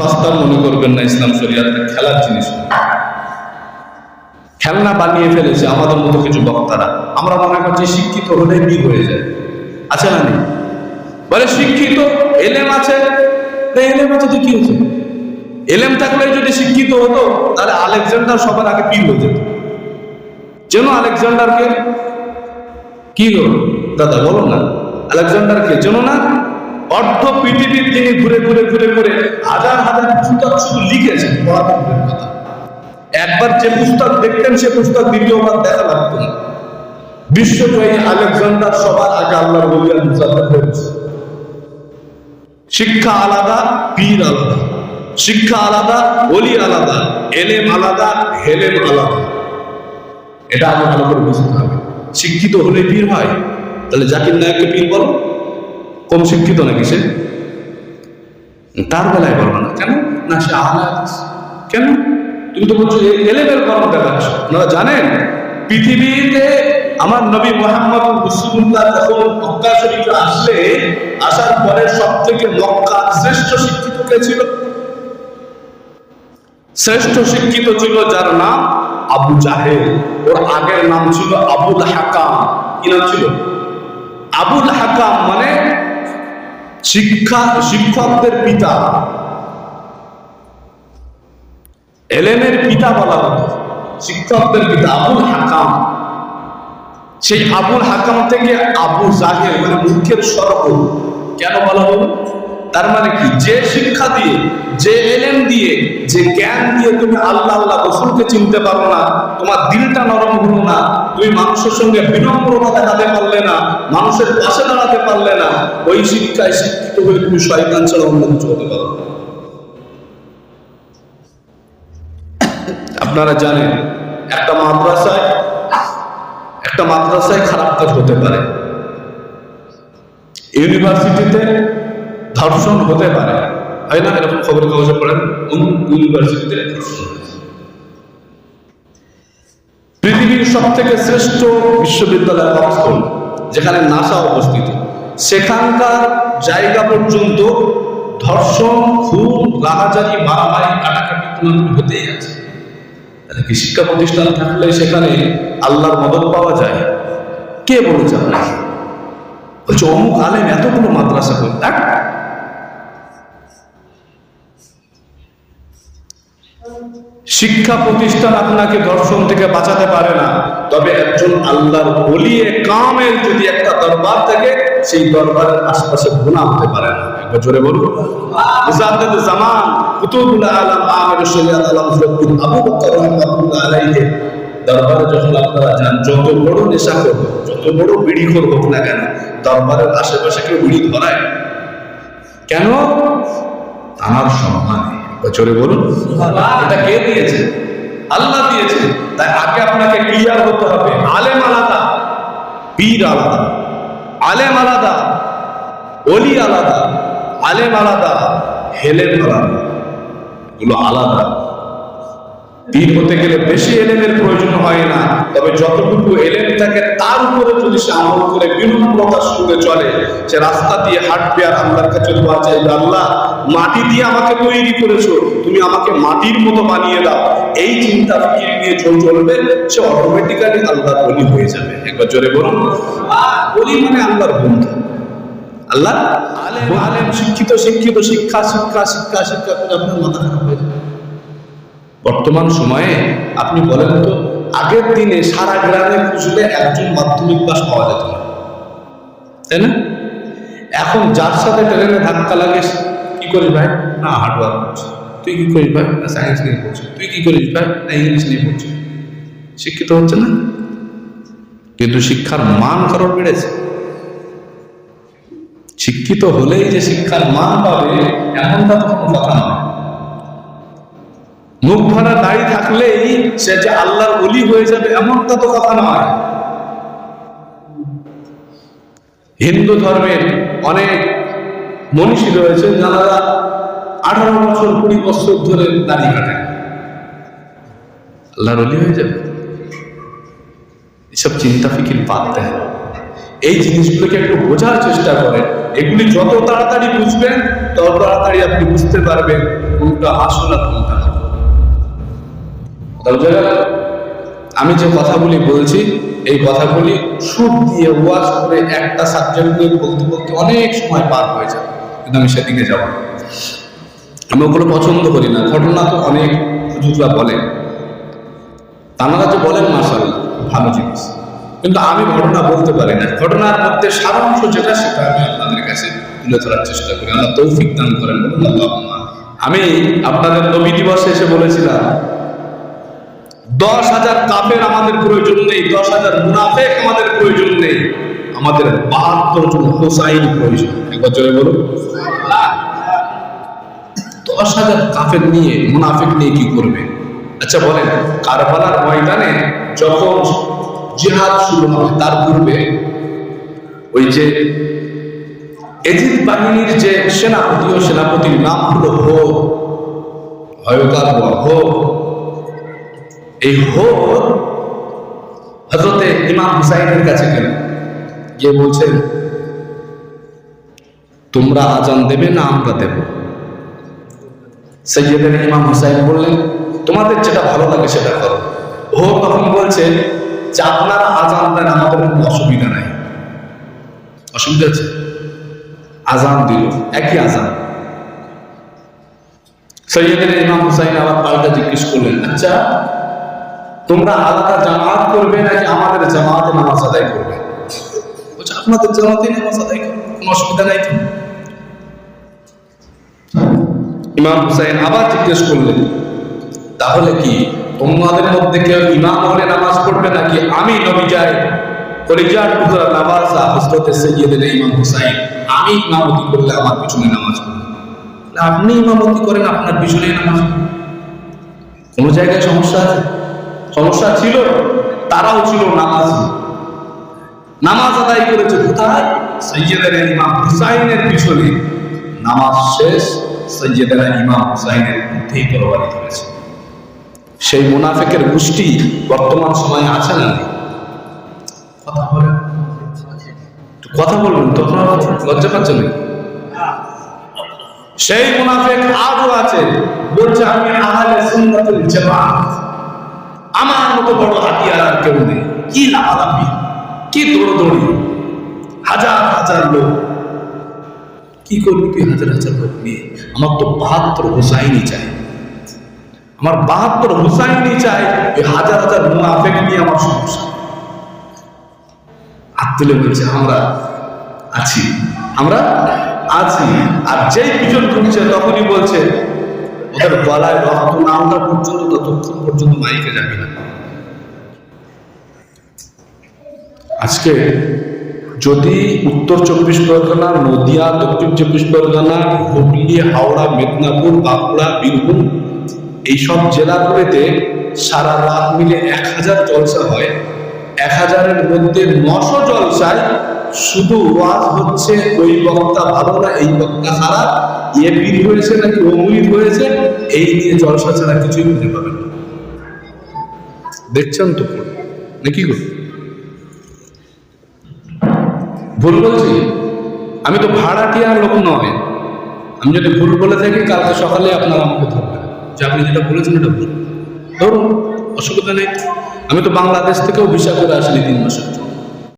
সস্তা মনে করবেন না ইসলাম শরিয়াতটা খেলার জিনিস খেলনা বানিয়ে ফেলেছে আমাদের মতো কিছু বক্তারা। আমরা মনে করছি শিক্ষিত হলে বিয়ে হয়ে যায়? আছে না নেই? বলে শিক্ষিত, এলেম আছে? এলেম আছে তো কি হয়েছে এলেম থাকলে যদি শিক্ষিত হতো, তাহলে আলেকজান্ডার সবার আগে পীর হয়ে যেত চেন আলেকজান্ডারকে কি গো দাদা বলো না। আলেকজান্ডারকে যেন না অর্ধ পৃথিবীর তিনি ঘুরে ঘুরে ঘুরে ঘুরে হাজার হাজার পুস্তক শুধু লিখেছেন দূরের কথা একবার যে পুস্তক দেখতেন, সে পুস্তক দ্বিতীয়বার দেখা লাগতো না। বিশ্বজয়ী আলেকজান্ডার সবার আগে আল্লাহর বলিয়ান মুসাদ্দার হয়েছে। শিক্ষা আলাদা, পীর আলাদা। শিক্ষা আলাদা অলি আলাদা। এলেম আলাদা, হেলেম আলাদা। এটা আগে ভালো করে বুঝতে হবে। শিক্ষিত হলে পীর হয়। তাহলে জাকির নায়ককে পীর বলো? কম শিক্ষিত নাকি সে? তার বেলায় বলব না। কেন? না, সে আলাদা কেন? তুমি তো বলছো এলেমের কর্ম দেখাচ্ছ আপনারা জানেন, পৃথিবীতে আমার নবী মোহাম্মদ রসুল্লাহ যখন মক্কা শরীফে আসলে, আসার পরে সব থেকে মক্কা শ্রেষ্ঠ শিক্ষিত কে ছিল? শ্রেষ্ঠ শিক্ষিত ছিল যার নাম আবু জাহেদ ওর আগের নাম ছিল আবুল হাকাম। কি নাম ছিল? আবুল হাকাম মানে শিক্ষা, শিক্ষকদের পিতা। এলেমের পিতা বলা হতো শিক্ষকদের পিতা আবুল হাকাম। সেই আবুল হাকাম থেকে আবু জাহের মানে মুখের সরব কেন বলা হলো? তার মানে কি? যে শিক্ষা দিয়ে, যে এলেম দিয়ে, যে জ্ঞান দিয়ে তুমি আল্লাহ আল্লাহ রসুলকে চিনতে পারো না, তোমার দিলটা নরম হলো না, তুমি মানুষের সঙ্গে বিনম্রতা দেখাতে পারলে না, মানুষের পাশে দাঁড়াতে পারলে না, ওই শিক্ষায় শিক্ষিত হয়ে তুমি শয়তান ছাড়া অন্য কিছু হতে পারো আপনারা জানেন, একটা মাদ্রাসায় একটা মাদ্রাসায় খারাপ কাজ হতে পারে। ইউনিভার্সিটিতে ধর্ষণ হতে পারে। হয় না? এরকম খবর কাগজে পড়েন ইউনিভার্সিটিতে পৃথিবীর সব থেকে শ্রেষ্ঠ বিশ্ববিদ্যালয় অক্সফোর্ড, যেখানে নাসা অবস্থিত। সেখানকার জায়গা পর্যন্ত ধর্ষণ, খুন রাহাজারি মারামারি, কাটাকাটি তুলনা হতেই আছে। কি শিক্ষা প্রতিষ্ঠান থাকলে সেখানে আল্লাহর মদত পাওয়া যায়? কে বলেছে আপনাকে? বলছে, অমুক আলেম এতগুলো মাদ্রাসা করে দেখ শিক্ষা প্রতিষ্ঠান আপনাকে দর্শন থেকে বাঁচাতে পারে না। তবে একজন আল্লাহর বলিয়ে কামের যদি একটা দরবার থাকে, সেই দরবারের আশপাশে গুণা হতে পারে না। একবার জোরে বলুন। দরবারে যখন বড় বড় দরবারের আশেপাশে কেউ বিড়ি ধরায়। কেন? আমার সম্মানে। বছরে বলুন। এটা কে দিয়েছে? আল্লাহ দিয়েছে। তাই আগে আপনাকে ক্লিয়ার হতে হবে। আলেম আলাদা, পীর আলাদা, আলেম আলাদা অলি আলাদা, আলেম আলাদা, হেলেম আলাদা। এগুলো আলাদা। পীর হতে গেলে বেশি এলেমের প্রয়োজন হয় না। তবে যতটুকু এলেম থাকে, তার উপরে যদি সে আমল করে বিনম্রতার সঙ্গে চলে। সে রাস্তা দিয়ে হাঁটবে আর আল্লাহর কাছে দোয়া চাইবে, আল্লাহ, মাটি দিয়ে আমাকে তৈরি করেছ। তুমি আমাকে মাটির মতো বানিয়ে দাও। এই চিন্তা ফিকির নিয়ে চল চলবে, সে অটোমেটিক্যালি আল্লাহর বলি হয়ে যাবে। একবার জোরে বলুন। বলি মানে আল্লাহর বন্ধু। আল্লাহ? আলেম আলেম শিক্ষিত শিক্ষিত, শিক্ষা শিক্ষা শিক্ষা শিক্ষা করে আপনার মাথা খারাপ হয়ে যাবে। বর্তমান সময়ে আপনি বলেন তো, আগের দিনে সারা গ্রামে খুঁজলে একজন মাধ্যমিক পাস পাওয়া যেত না। তাই না? এখন যার সাথে ট্রেনে ধাক্কা লাগে, কি করিস ভাই? না হার্ডওয়ার্ক করছি। তুই কি করিস ভাই? না সায়েন্স নিয়ে পড়ছিস তুই কি করিস ভাই? না ইংলিশ নিয়ে পড়ছিস শিক্ষিত হচ্ছে না? কিন্তু শিক্ষার মান কারোর বেড়েছে? শিক্ষিত হলেই যে শিক্ষার মান পাবে, এমনটা তো কোনো কথা নয়। মুখ ভরা দাড়ি থাকলেই সে যে আল্লাহর অলি হয়ে যাবে এমনটা তো কথা নয়। হিন্দু ধর্মের অনেক মনীষী রয়েছেন যারা আঠারো বছর, কুড়ি বছর ধরে দাঁড়িয়ে কাটেন আল্লাহর অলি হয়ে যাবে? এসব চিন্তা ফিকির বাদ দেয় এই জিনিসগুলোকে একটু বোঝার চেষ্টা করেন। এগুলি যত তাড়াতাড়ি বুঝবেন, তত তাড়াতাড়ি আপনি বুঝতে পারবেন কোন দুটো আসল আর কোনটা আমি যে কথাগুলি বলছি, এই কথাগুলি সুর দিয়ে, ওয়াজ করে একটা সাবজেক্ট নিয়ে বলতে বলতে অনেক সময় পার হয়ে যাবে, কিন্তু আমি সেদিকে যাব আমি ওগুলো পছন্দ করি না, ঘটনা তো অনেক হুজুররা বলেন তারা যে বলেন মাসাল ভালো জিনিস। কিন্তু আমি ঘটনা বলতে পারি না। ঘটনার মধ্যে সারাংশ যেটা, সেটা আমি আপনাদের কাছে তুলে ধরার চেষ্টা করি। আল্লাহ তৌফিক দান করেন। আমি আপনাদের নবী দিবসে এসে বলেছিলাম দশ হাজার কাফের আমাদের প্রয়োজন নেই, দশ হাজার মুনাফেক আমাদের প্রয়োজন নেই, আমাদের বাহাত্তর জন হোসাইন প্রয়োজন একবার জয় বলুন। দশ হাজার কাফের নিয়ে মুনাফেক নিয়ে কি করবে? আচ্ছা বলেন, কারবালার ময়দানে যখন জিহাদ শুরু হবে, তার পূর্বে ওই যে এজিদ বাহিনীর যে সেনাপতি ও সেনাপতির নাম হলো হো ভয়কার হো এই হোক হজরতে ইমাম হুসাইনের কাছে গেল। গিয়ে বলছেন তোমরা আজান দেবে না আমরা দেব। সৈয়দের ইমাম হুসাইন বললেন, তোমাদের যেটা ভালো লাগে সেটা করো। ও তখন বলছে যে, আপনারা আজান দেন, আমাদের কোনো অসুবিধা নাই। অসুবিধা আছে আজান দিল, একই আজান। সৈয়দের ইমাম হুসাইন আবার পাল্টা জিজ্ঞেস করলেন আচ্ছা তোমরা আলাদা জামাত করবে নাকি আমাদের জামাতে নামাজ আদায় করবে? বলছে আপনাদের জামাতে নামাজ আদায় করবে কোনো অসুবিধা নাই তো। ইমাম হুসাইন আবার জিজ্ঞেস করলেন তাহলে কি তোমাদের মধ্যে কেউ ইমাম হলে নামাজ পড়বে নাকি আমি নবী যাই? কলিজার টুকরা নামাজ হজরতে সৈয়দের ইমাম হুসাইন আমি ইমামতি করলে আমার পিছনে নামাজ পড়বে আপনি ইমামতি করেন আপনার পিছনে নামাজ কোন জায়গায় সমস্যা আছে? সমস্যা ছিল, তারাও ছিল নামাজ। নামাজ আদায় করেছে কোথায়? সৈয়দের ইমাম হুসাইনের পিছনে। নামাজ শেষ, সৈয়দের ইমাম হুসাইনের মধ্যেই তরবারি ধরেছে। সেই মুনাফেকের গোষ্ঠী বর্তমান সময়ে আছে না কথা বলেন। কথা বলবেন তো, আপনারা লজ্জা পাচ্ছেন? সেই মুনাফেক আজও আছে। বলছে, আমি আহলে সুন্নাতুল জামাত। আমার মতো বড় হাতিয়ার আর কেউ নেই। কি লাফালাফি? কি দৌড়দৌড়ি? হাজার হাজার লোক। কি করবি তুই হাজার হাজার লোক নিয়ে? আমার তো বাহাত্তর হুসাইনই চাই। আমার বাহাত্তর হুসাইনই চাই এই হাজার হাজার মুনাফেক নিয়ে আমার সমস্যা। হাত তুলে বলছে, আমরা আছি আমরা আছি। আর যেই পিছন ঘুরছে তখনই বলছে ওদের গলায় রক্ত না ওঠা পর্যন্ত ততক্ষণ পর্যন্ত মাইকে যাবে না। আজকে যদি উত্তর চব্বিশ পরগনা, নদিয়া, দক্ষিণ চব্বিশ পরগনা, হুগলি, হাওড়া, মেদিনীপুর, বাঁকুড়া, বীরভূম এইসব জেলাগুলিতে সারা রাত মিলে এক হাজার জলসা হয়। এক হাজারের মধ্যে নশো জলসায় শুধু ওয়াজ হচ্ছে ওই বক্তা ভালো না, এই বক্তা খারাপ? এ পীর হয়েছে নাকি অমুলিদ হয়েছে? এই নিয়ে জলসা ছাড়া কিছুই খুঁজে পাবেন না। দেখছেন তো নাকি গো? ভুল বলছি? আমি তো ভাড়াটিয়ার লোক নয়। আমি যদি ভুল বলে থাকি, কালকে সকালে আপনারা আমাকে ধরবেন যে আপনি যেটা বলেছেন, এটা ভুল। ধরুন, অসুবিধা নেই। আমি তো বাংলাদেশ থেকেও ভিসা করে আসিনি তিন মাসের জন্য